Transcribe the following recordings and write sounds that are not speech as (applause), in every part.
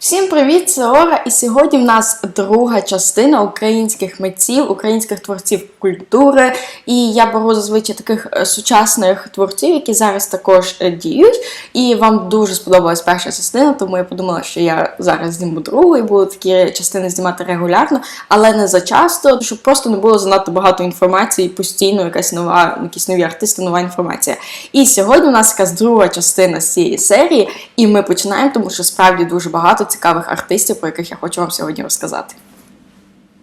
Всім привіт, це Ора, і сьогодні в нас друга частина українських митців, українських творців культури. І я беру зазвичай таких е, сучасних творців, які зараз також е, діють. І вам дуже сподобалась перша частина, тому я подумала, що я зараз зніму другу і буду такі частини знімати регулярно, але не зачасто, щоб просто не було занадто багато інформації, постійно якась нова, якісь нові артисти, нова інформація. І сьогодні у нас якась друга частина з цієї серії, і ми починаємо, тому що справді дуже багато цікавих артистів, про яких я хочу вам сьогодні розказати.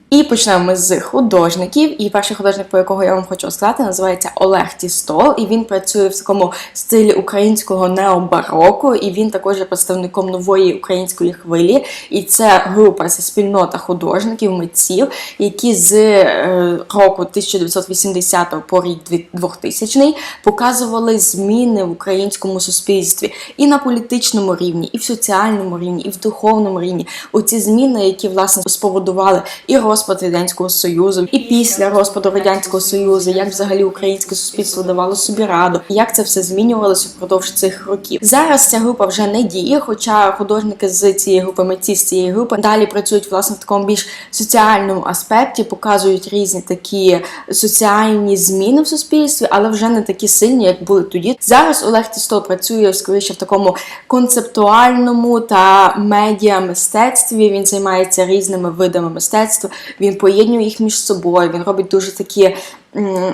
І почнемо ми з художників. І перший художник, про якого я вам хочу розказати, називається Олег Тістол. І він працює в такому стилі українського необароку. І він також є представником нової української хвилі. І це група, це спільнота художників, митців, які з е, року 1980 по рік 2000 показували зміни в українському суспільстві і на політичному рівні, і в соціальному рівні, і в духовному рівні. Оці зміни, які власне спроводували і розпад радянського союзу, і після розпаду радянського союзу, як взагалі українське суспільство давало собі раду, як це все змінювалося впродовж цих років. Зараз ця група вже не діє, хоча художники з цієї групи, митці з цієї групи далі працюють власне в такому більш соціальному аспекті, показують різні такі соціальні зміни в суспільстві, але вже не такі сильні, як були тоді. Зараз Олег Тістол працює скоріше в такому концептуальному та медіа мистецтві. Він займається різними видами мистецтва. Він поєднує їх між собою. Він робить дуже такі.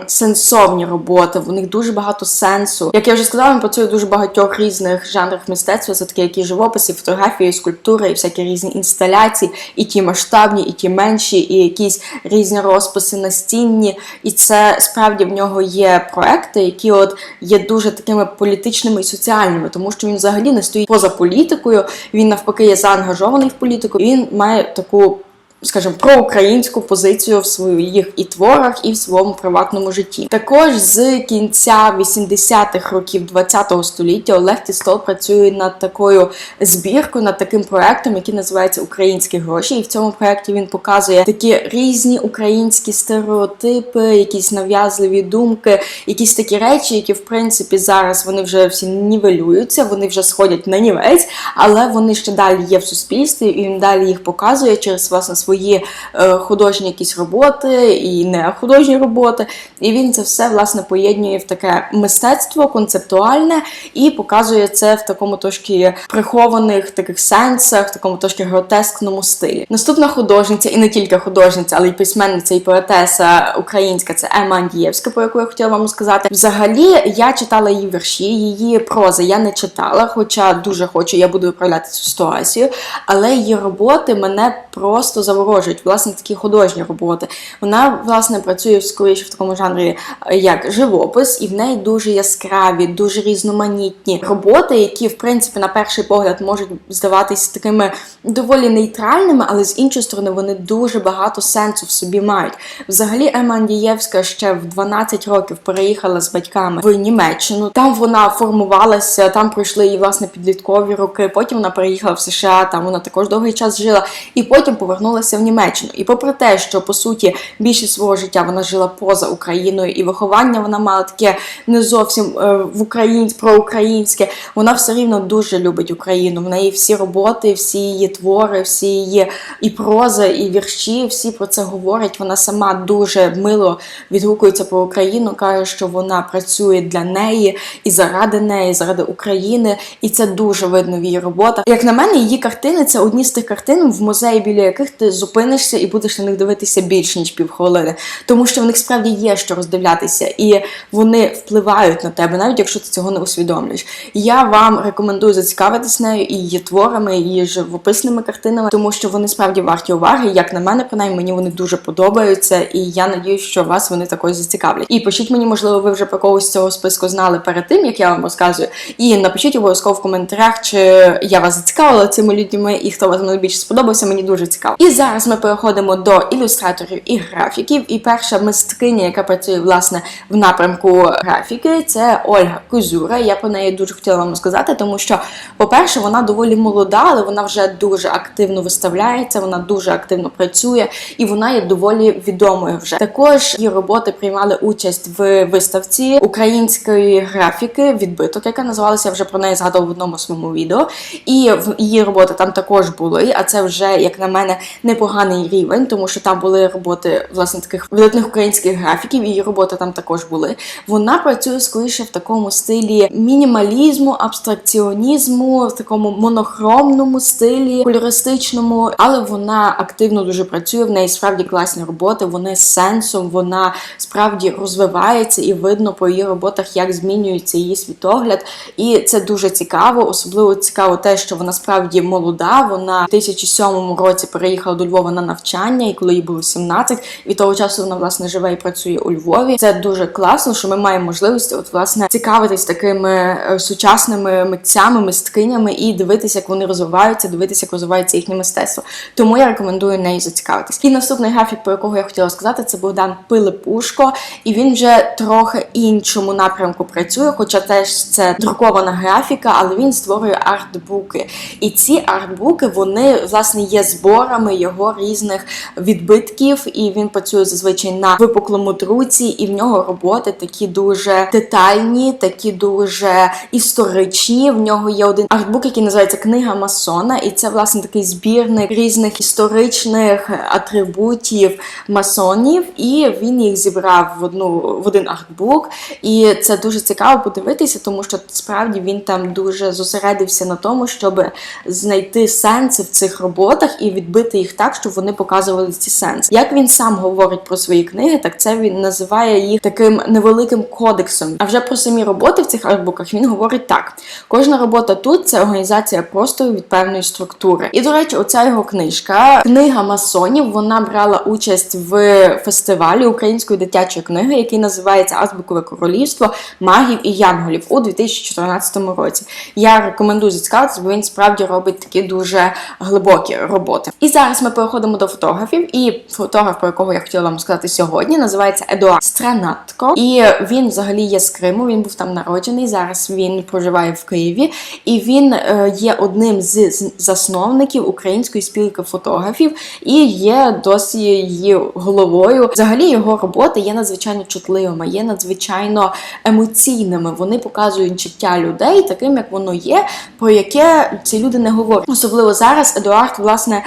Сенсовні роботи, в них дуже багато сенсу. Як я вже сказала, він працює в дуже багатьох різних жанрах мистецтва, це такі, як і живопис, і фотографії, скульптури, і всякі різні інсталяції, і ті масштабні, і ті менші, і якісь різні розписи настінні. І це справді в нього є проекти, які от є дуже такими політичними і соціальними, тому що він взагалі не стоїть поза політикою. Він навпаки є заангажований в політику. Він має таку скажімо, проукраїнську позицію в своїх і творах, і в своєму приватному житті. Також з кінця 80-х років 20-го століття Олег Тістол працює над такою збіркою, над таким проектом, який називається Українські гроші. І в цьому проекті він показує такі різні українські стереотипи, якісь нав'язливі думки, якісь такі речі, які в принципі зараз вони вже всі нівелюються, вони вже сходять на нівець, але вони ще далі є в суспільстві, і він далі їх показує через власне свої е, художні якісь роботи і не художні роботи. І він це все власне поєднує в таке мистецтво концептуальне і показує це в такому трошки прихованих таких сенсах, в такому трошки гротескному стилі. Наступна художниця, і не тільки художниця, але й письменниця і поетеса українська це Ема Андієвська, про яку я хотіла вам сказати. Взагалі, я читала її вірші, її прози я не читала, хоча дуже хочу, я буду виправляти цю ситуацію. Але її роботи мене просто заворожують, власне, такі художні роботи. Вона власне працює скоріше в такому жанрі, е, як живопис, і в неї дуже яскраві, дуже різноманітні роботи, які, в принципі, на перший погляд можуть здаватися такими доволі нейтральними, але з іншої сторони вони дуже багато сенсу в собі мають. Взагалі, Ема Андієвська ще в 12 років переїхала з батьками в Німеччину. Там вона формувалася, там пройшли її власне підліткові роки. Потім вона переїхала в США, там вона також довгий час жила, і потім повернулася в Німеччину. І попри те, що по суті більшість свого життя вона жила поза Україною, і виховання вона мала таке не зовсім е, в Україні проукраїнське, вона все рівно дуже любить Україну. В неї всі роботи, всі її твори, всі її і проза, і вірші, всі про це говорять. Вона сама дуже мило відгукується про Україну, каже, що вона працює для неї і заради неї, заради України, і це дуже видно в її роботах. Як на мене, її картини це одні з тих картин в музеї, біля яких ти зупинишся і будеш на них дивитися більше ніж півхвилини, тому що в них справді є що роздивлятися, і вони впливають на тебе, навіть якщо ти цього не усвідомлюєш. Я вам рекомендую зацікавитись нею і її творами, і її живописними картинами, тому що вони справді варті уваги. Як на мене, принаймні мені вони дуже подобаються, і я надіюсь, що вас вони також зацікавлять. І пишіть мені, можливо, ви вже про когось цього списку знали перед тим, як я вам розказую. І напишіть обов'язково в коментарях, чи я вас зацікавила цими людьми, і хто вас найбільше сподобався. Мені дуже цікаво. І зараз ми переходимо до ілюстраторів і графіків. І перша мисткиня, яка працює власне в напрямку графіки, це Ольга Кузюра. Я про неї дуже хотіла вам сказати, тому що, по-перше, вона доволі молода, але вона вже дуже активно виставляється, вона дуже активно працює і вона є доволі відомою вже. Також її роботи приймали участь в виставці української графіки відбиток, яка називалася вже про неї згадував в одному своєму відео. І її роботи там також були. А це вже, як на мене, непоганий рівень, тому що там були роботи власне таких видатних українських графіків. Її роботи там також були. Вона працює скоріше в такому стилі мінімалізму, абстракціонізму, в такому монохромному стилі, кольористичному, але вона активно дуже працює. В неї справді класні роботи. Вони з сенсом, вона справді розвивається і видно по її роботах, як змінюється її світогляд. І це дуже цікаво. Особливо цікаво те, що вона справді молода. Вона в 2007 році переїхала до Львова на навчання, і коли їй було 17, від того часу вона власне живе і працює у Львові. Це дуже класно, що ми маємо можливість от власне цікавитись такими е, сучасними митцями, мисткинями і дивитися, як вони розвиваються, дивитися, як розвивається їхнє мистецтво. Тому я рекомендую нею зацікавитись. І наступний графік, про якого я хотіла сказати, це Богдан Пилипушко, і він вже трохи іншому напрямку працює, хоча теж це друкована графіка, але він створює артбуки. І ці артбуки вони власне є зборами його різних відбитків, і він працює зазвичай на випуклому друці, і в нього роботи такі дуже детальні, такі дуже історичні. В нього є один артбук, який називається Книга Масона, і це власне такий збірник різних історичних атрибутів масонів, і він їх зібрав в одну в один артбук. І це дуже цікаво подивитися, тому що справді він там дуже зосередився на тому, щоб знайти сенси в цих роботах і відбити їх так, щоб вони показували ці сенси. Як він сам говорить про свої книги, так це він називає їх таким невеликим кодексом. А вже про самі роботи в цих артбуках він говорить так: кожна робота тут це організація простору від певної структури. І до речі, оця його книжка, книга масонів, вона брала участь в фестивалі української дитячої книги, який називається Азбукове королівство магів і янголів у 2014 році. Я рекомендую зацікавитися, бо він справді робить такі дуже глибокі роботи. І зараз ми переходимо до фотографів. І фотограф, про якого я хотіла вам сказати сьогодні, називається Едуард Странатко. І він взагалі є з Криму. Він був там народжений. Зараз він проживає в Києві, і він е, є одним з засновників української спілки фотографів і є досі її головою. Взагалі його роботи є надзвичайно чутливими, є надзвичайно емоційними. Вони показують життя людей таким, як воно є, про яке ці люди не говорять. Особливо зараз Едуард власне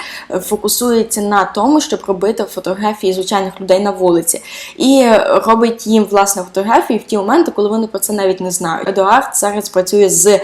фокусується на тому, щоб робити фотографії звичайних людей на вулиці, і робить їм власне фотографії в ті моменти, коли вони про це навіть не знають. Едуард зараз працює з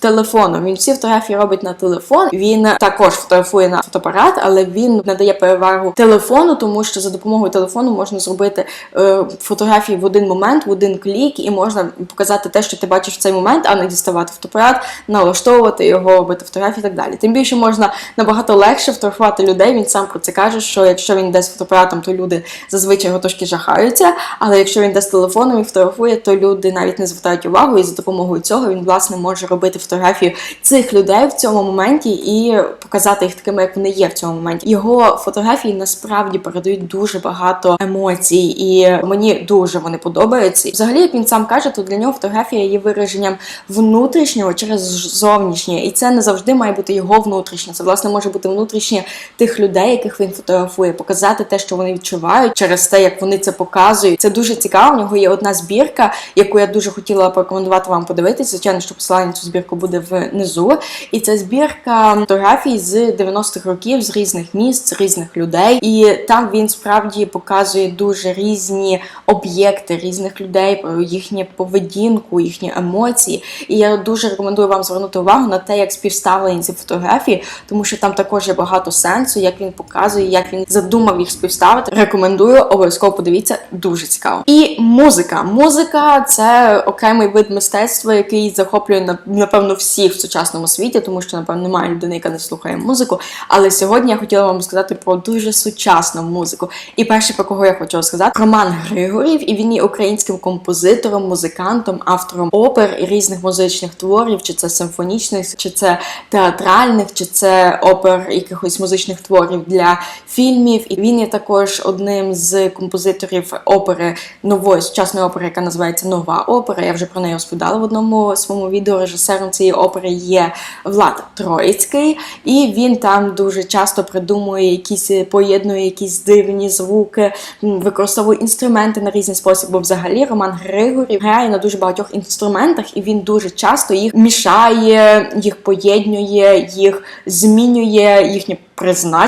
телефоном. Він всі фотографії робить на телефон. Він також фотографує на фотоапарат, але він надає перевагу телефону, тому що за допомогою телефону можна зробити е, фотографії в один момент, в один клік, і можна показати те, що ти бачиш в цей момент, а не діставати фотоапарат, налаштовувати його, робити фотографії і так далі. Тим більше можна набагато легше фотографувати людей. Він сам про це каже, що якщо він йде з фотоапаратом, то люди зазвичай його трошки жахаються. Але якщо він йде з телефоном і фотографує, то люди навіть не звертають увагу, і за допомогою цього він власне може робити фотографію цих людей в цьому моменті і показати їх такими, як вони є в цьому моменті. Його фотографії насправді передають дуже багато емоцій, і мені дуже вони подобаються. Взагалі, як він сам каже, то для нього фотографія є вираженням внутрішнього через зовнішнє, і це не завжди має бути його внутрішнє. Це власне може бути внутрішнє тих людей, яких він фотографує, показати те, що вони відчувають через те, як вони це показують. Це дуже цікаво. В нього є одна збірка, яку я дуже хотіла порекомендувати вам подивитися. Звичайно, що посилання цю збірку буде внизу. І це збірка фотографій з 90-х років з різних міст, з різних людей. І там він справді показує дуже різні об'єкти різних людей, їхню поведінку, їхні емоції. І я дуже рекомендую вам звернути увагу на те, як співставлені ці фотографії, тому що там також є багато сенсу, як він показує, як він задумав їх співставити. Рекомендую, обов'язково подивіться, дуже цікаво. І музика. Музика це окремий вид мистецтва, який захоплює напевно всіх в сучасному світі, тому що напевно немає людини, яка не слухає музику. Але сьогодні я хотіла вам сказати про дуже сучасну музику. І перше, про кого я хочу сказати, Роман Григорів, і він є українським композитором, музикантом, автором опер і різних музичних творів, чи це симфонічних, чи це театральних, чи це опер якихось музичних творів творів для фільмів. І він є також одним з композиторів опери нової сучасної опери, яка називається Нова опера. Я вже про неї розповідала в одному своєму відео. Режисером цієї опери є Влад Троїцький, і він там дуже часто придумує якісь поєднує якісь дивні звуки, використовує інструменти на різні способи. Взагалі Роман Григорів грає на дуже багатьох інструментах, і він дуже часто їх мішає, їх поєднує, їх змінює їхнє призначення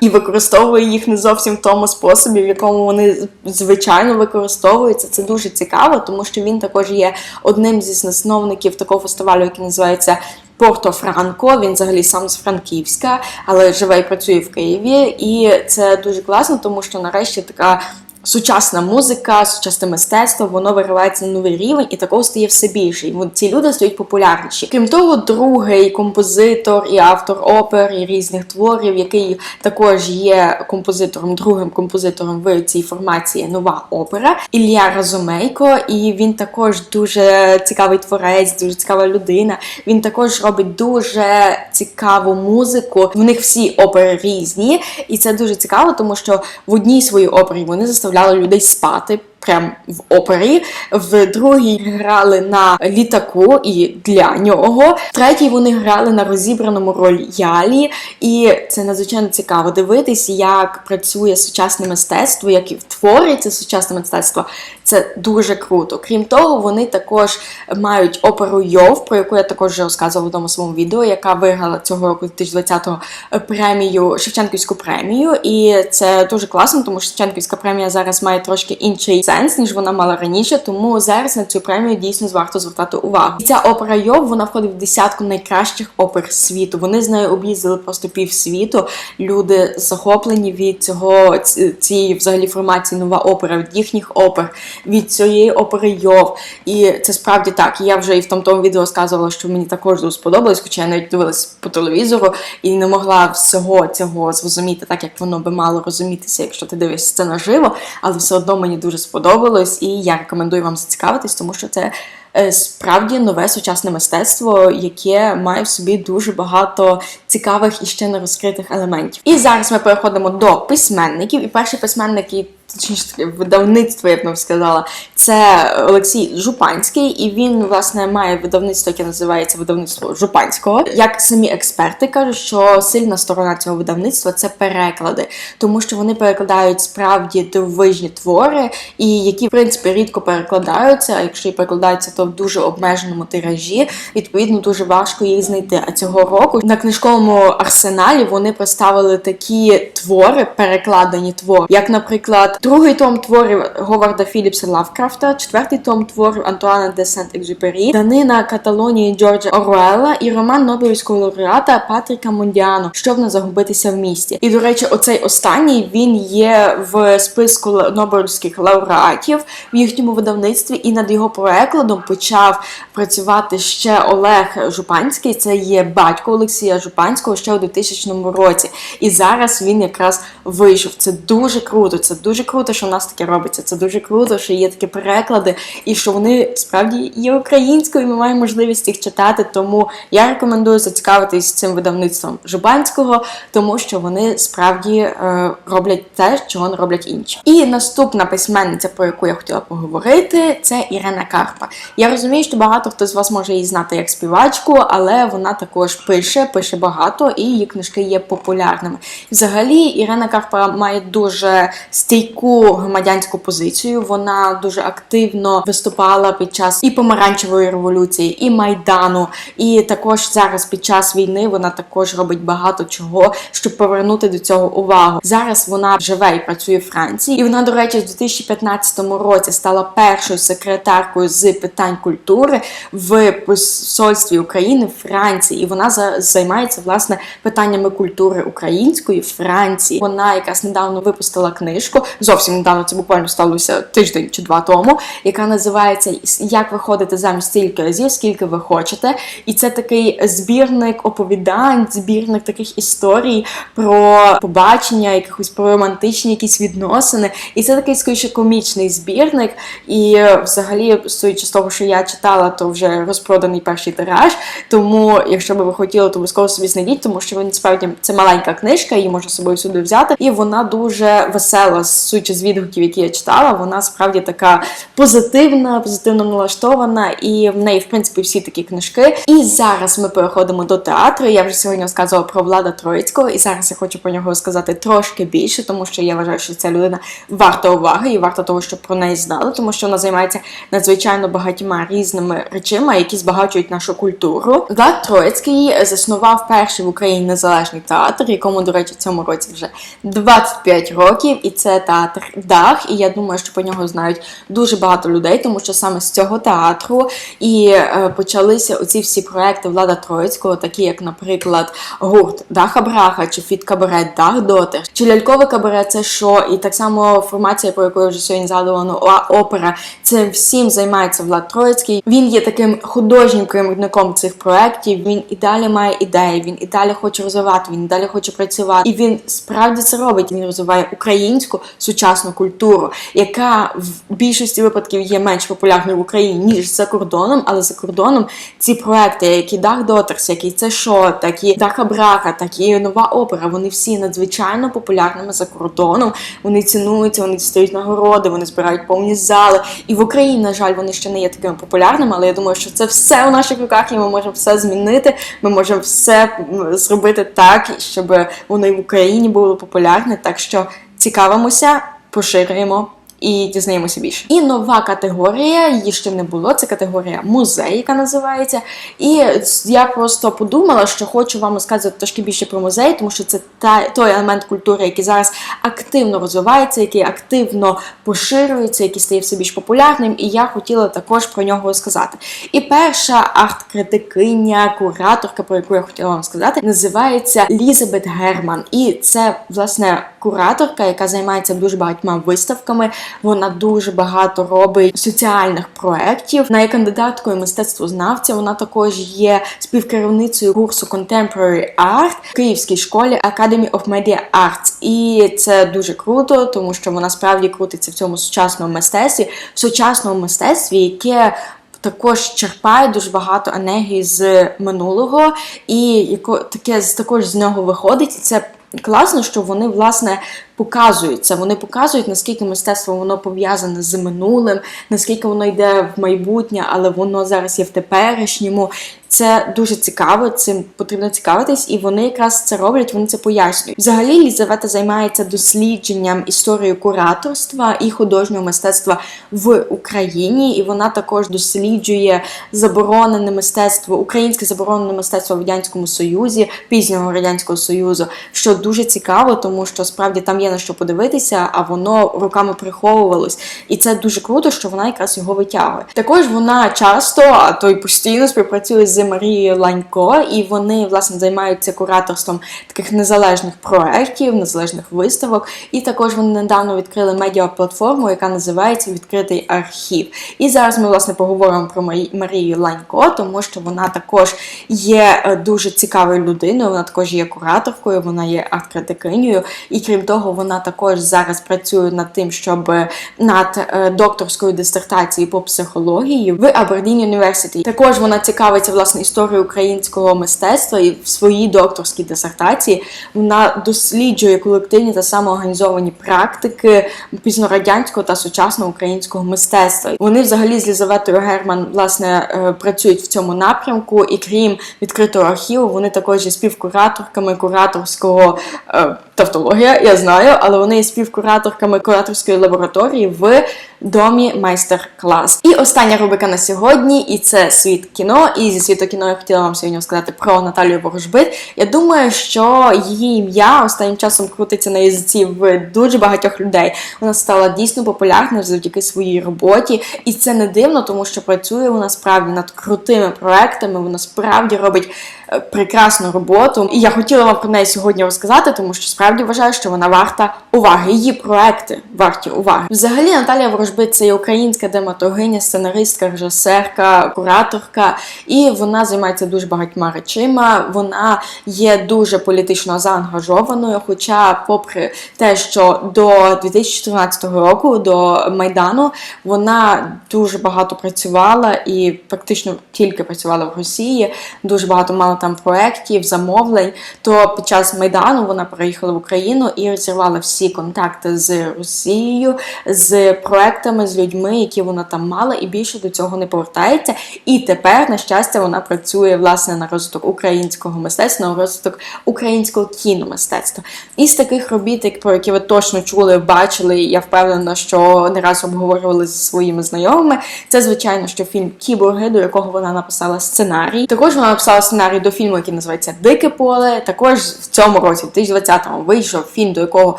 і використовує їх не зовсім в тому способі, в якому вони звичайно використовуються. Це дуже цікаво, тому що він також є одним зі засновників такого фестивалю, який називається. Порто Франко, він взагалі сам з Франківська, але живе і працює в Києві. І це дуже класно, тому що нарешті така сучасна музика, сучасне мистецтво, воно виривається на новий рівень і такого стає все більше. І ці люди стають популярніші. Крім того, другий композитор і автор опер і різних творів, який також є композитором, другим композитором в цій формації нова опера Ілля Разумейко. І він також дуже цікавий творець, дуже цікава людина. Він також робить дуже цікаву музику. В них всі опери різні, і це дуже цікаво, тому що в одній своїй опері вони заставляли людей спати. Прям в опері, в другій грали на літаку і для нього. В третій вони грали на розібраному роялі, і це надзвичайно цікаво дивитись, як працює сучасне мистецтво, як і твориться сучасне мистецтво. Це дуже круто. Крім того, вони також мають оперу Йов, про яку я також вже розказувала в одному своєму відео, яка виграла цього року 2020-го премію Шевченківську премію. І це дуже класно, тому що Шевченківська премія зараз має трошки інший сенс, ніж вона мала раніше. Тому зараз на цю премію дійсно варто звертати увагу. І ця опера Йов вона входить в десятку найкращих опер світу. Вони з нею об'їздили просто пів світу. Люди захоплені від цього цієї взагалі формації нова опера, від їхніх опер, від цієї опери Йов. І це справді так. І я вже і в тому відео сказувала, що мені також дуже сподобалось, хоча я навіть дивилась по телевізору і не могла всього цього зрозуміти, так як воно би мало розумітися, якщо ти дивишся це наживо, але все одно мені дуже сподобалось, і я рекомендую вам зацікавитись, тому що це. е, Справді нове сучасне мистецтво, яке має в собі дуже багато цікавих і ще не розкритих елементів. І зараз ми переходимо до письменників. І перший письменник, точніше видавництво, я б нам сказала, це Олексій Жупанський, і він власне має видавництво, яке називається видавництво Жупанського. Як самі експерти кажуть, що сильна сторона цього видавництва це переклади, тому що вони перекладають справді дивовижні твори, і які в принципі рідко перекладаються. А якщо і перекладаються, то в дуже обмеженому тиражі. Відповідно, дуже важко їх знайти. А цього року на книжковому арсеналі вони представили такі твори, перекладені твори, як, наприклад, другий том творів Говарда Філіпса Лавкрафта, четвертий том творів Антуана де Сент-Екзюпері, Данина Каталонії Джорджа Оруела і роман Нобелівського лауреата Патріка Мондіано Що в нас загубитися в місті. І до речі, оцей останній він є в списку Нобелівських лауреатів в їхньому видавництві, і над його перекладом почав працювати ще Олег Жупанський. Це є батько Олексія Жупанського ще у 2000 році. І зараз він якраз вийшов. Це дуже круто. Це дуже круто, що в нас таке робиться. Це дуже круто, що є такі переклади, і що вони справді є українською. і Ми маємо можливість їх читати. Тому я рекомендую зацікавитись цим видавництвом Жупанського, тому що вони справді е, роблять те, чого не роблять інші. І наступна письменниця, про яку я хотіла поговорити, це Ірена Карпа. Я розумію, що багато хто з вас може її знати як співачку, але вона також пише, пише багато, і її книжки є популярними. Взагалі, Ірена Карпа має дуже стійку громадянську позицію. Вона дуже активно виступала під час і помаранчевої революції, і майдану. І також зараз під час війни вона також робить багато чого, щоб повернути до цього увагу. Зараз вона живе і працює в Франції, і вона, до речі, в 2015 році стала першою секретаркою з питань культури в посольстві України в Франції. І вона за- займається власне питаннями культури української Франції. Вона якраз недавно випустила книжку. Зовсім недавно це буквально сталося тиждень чи два тому. Тому, яка називається Як виходити заміж стільки разів, скільки ви хочете. І це такий збірник оповідань, збірник таких історій про побачення, якихось про романтичні якісь відносини. І це такий скоріше комічний збірник. І взагалі, судячи з того, що я читала, то вже розпроданий перший тираж. Тому, якщо би ви хотіли, то обов'язково собі знайдіть, тому що він справді це маленька книжка, її можна з собою сюди взяти. І вона дуже весела, судячи з відгуків, які я читала. Вона справді така позитивна, позитивно налаштована, і в неї, в принципі, всі такі книжки. І зараз ми переходимо до театру. Я вже сьогодні розказувала про Влада Троїцького, і зараз я хочу про нього сказати трошки більше, тому що я вважаю, що ця людина варта уваги і варта того, щоб про неї знали, тому що вона займається надзвичайно багатьма різними речами, які збагачують нашу культуру. Влад Троїцький заснував перший в Україні незалежний театр, якому, до речі, цьому році вже 25 років, і це театр Дах. І я думаю, що про нього знають дуже багато людей, тому що саме з цього театру. І е, почалися оці всі проекти Влада Троїцького, такі як, наприклад, гурт Даха Браха чи Фіт Кабарет Дах Дотер, чи лялькове кабарет це що, і так само формація, про яку я вже сьогодні згадувала, ну, опера. Це всім займається Влад Троїцький. Він є таким художнім керівником цих проєктів. Він і далі має ідеї, він і далі хоче розвивати, він і далі хоче працювати. І він справді це робить. Він розвиває українську сучасну культуру, яка в більшості випадків є менш популярною в Україні ніж за кордоном, але за кордоном ці проекти, які Дах Дотерс, які це шо, такі Даха Браха, такі нова опера, вони всі надзвичайно популярними за кордоном. Вони цінуються, вони дістають нагороди, вони збирають повні зали. І в Україні, на жаль, вони ще не є такими популярними, але я думаю, що це все у наших руках, і ми можемо все змінити. Ми можемо все зробити так, щоб вони в Україні були популярне. Так що цікавимося, поширюємо. І дізнаємося більше. І нова категорія, її ще не було. Це категорія музей, яка називається. І я просто подумала, що хочу вам розказати трошки більше про музей, тому що це та той елемент культури, який зараз активно розвивається, який активно поширюється, який стає все більш популярним. І я хотіла також про нього розказати. І перша арт-критикиня, кураторка, про яку я хотіла вам сказати, називається Лізабет Герман. І це власне кураторка, яка займається дуже багатьма виставками. Вона дуже багато робить соціальних проєктів. Вона є кандидаткою мистецтвознавця. Вона також є співкерівницею курсу Contemporary Art в Київській школі Academy of Media Arts. І це дуже круто, тому що вона справді крутиться в цьому сучасному мистецтві, в сучасному мистецтві, яке також черпає дуже багато енергії з минулого, і яко таке також з нього виходить. І це класно, що вони власне показують це. Вони показують, наскільки мистецтво воно пов'язане з минулим, наскільки воно йде в майбутнє, але воно зараз є в теперішньому. Це дуже цікаво, цим потрібно цікавитись, і вони якраз це роблять, вони це пояснюють. Взагалі, Лізавета займається дослідженням історії кураторства і художнього мистецтва в Україні, і вона також досліджує заборонене мистецтво, українське заборонене мистецтво в радянському союзі, пізнього радянського союзу, що дуже цікаво, тому що справді там є на що подивитися, а воно руками приховувалось. І це дуже круто, що вона якраз його витягує. Також вона часто, а то й постійно співпрацює з Марією Ланько, і вони власне займаються кураторством таких незалежних проєктів, незалежних виставок. І також вони недавно відкрили медіаплатформу, яка називається Відкритий архів. І зараз ми власне поговоримо про Марію Ланько, тому що вона також є е, дуже цікавою людиною. Вона також є кураторкою, вона є арт-критикинею, і крім того, вона також зараз працює над тим, щоб над е, докторською дисертацією по психології в Абердін University. Також вона цікавиться власне історією українського мистецтва і в своїй докторській дисертації вона досліджує колективні та самоорганізовані практики пізнорадянського та сучасного українського мистецтва. Вони взагалі з Лізаветою Герман власне е, працюють в цьому напрямку, і крім відкритого архіву, вони також є співкураторками кураторського е, тавтологія, я знаю, але вони є співкураторками кураторської лабораторії в домі майстер-клас. І остання рубрика на сьогодні, і це світ кіно. І зі світу кіно я хотіла вам сьогодні сказати про Наталію Ворожбит. Я думаю, що її ім'я останнім часом крутиться на язиці в дуже багатьох людей. Вона стала дійсно популярною завдяки своїй роботі, і це не дивно, тому що працює вона справді над крутими проектами. Вона справді робить прекрасну роботу. І я хотіла вам про неї сьогодні розказати, тому що справді вважаю, що вона варта уваги. Її проекти варті уваги. Взагалі, Наталія Ворожбит це є українська драматургиня, сценаристка, режисерка, кураторка, і вона займається дуже багатьма речима. Вона є дуже політично заангажованою. Хоча, попри те, що до 2014 року, до Майдану, вона дуже багато працювала і практично тільки працювала в Росії. Дуже багато мала там проєктів, замовлень. То під час Майдану вона переїхала в Україну і розірвала всі контакти з Росією, з проектами, з людьми, які вона там мала, і більше до цього не повертається. І тепер, на щастя, вона працює власне на розвиток українського мистецтва, на розвиток українського кіномистецтва. Із таких робіт, про які ви точно чули, бачили, я впевнена, що не раз обговорювали зі своїми знайомими. Це звичайно, що фільм Кіборги, до якого вона написала сценарій. Також вона написала сценарій до фільму, який називається Дике поле. Також в цьому році, в 2020-му, вийшов фільм, до якого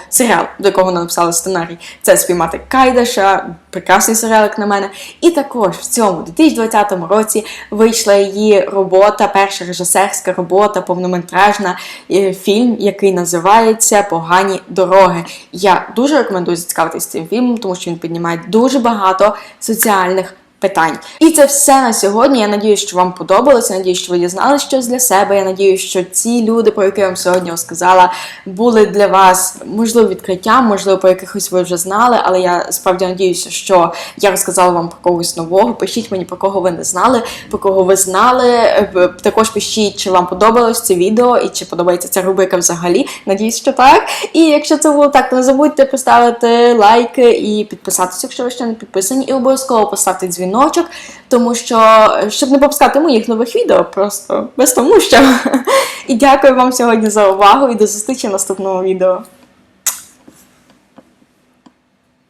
серіал, до якого вона написала сценарій. Це спіймати Кайдаша, прекрасний серіал, як на мене. І також в цьому 2020 році вийшла її робота, перша режисерська робота, повнометражна е, фільм, який називається Погані дороги. Я дуже рекомендую зацікавитися цим фільмом, тому що він піднімає дуже багато соціальних. Питань. І це все на сьогодні. Я надію, що вам подобалося. Надію, що ви дізнали щось для себе. Я надію, що ці люди, про які я вам сьогодні розказала, були для вас можливо відкриттям, можливо, по якихось ви вже знали, але я справді надіюся, що я розказала вам про когось нового. Пишіть мені про кого ви не знали, про кого ви знали. Е, Також пишіть, чи вам подобалось це відео і чи подобається ця рубрика взагалі. Надіюсь, що так. І якщо це було так, то не забудьте поставити лайки і підписатися, якщо ви ще не підписані, і обов'язково поставте дзвіночок, тому що щоб не пропускати моїх нових відео, просто без тому що. (laughs) І дякую вам сьогодні за увагу і до зустрічі в наступному відео.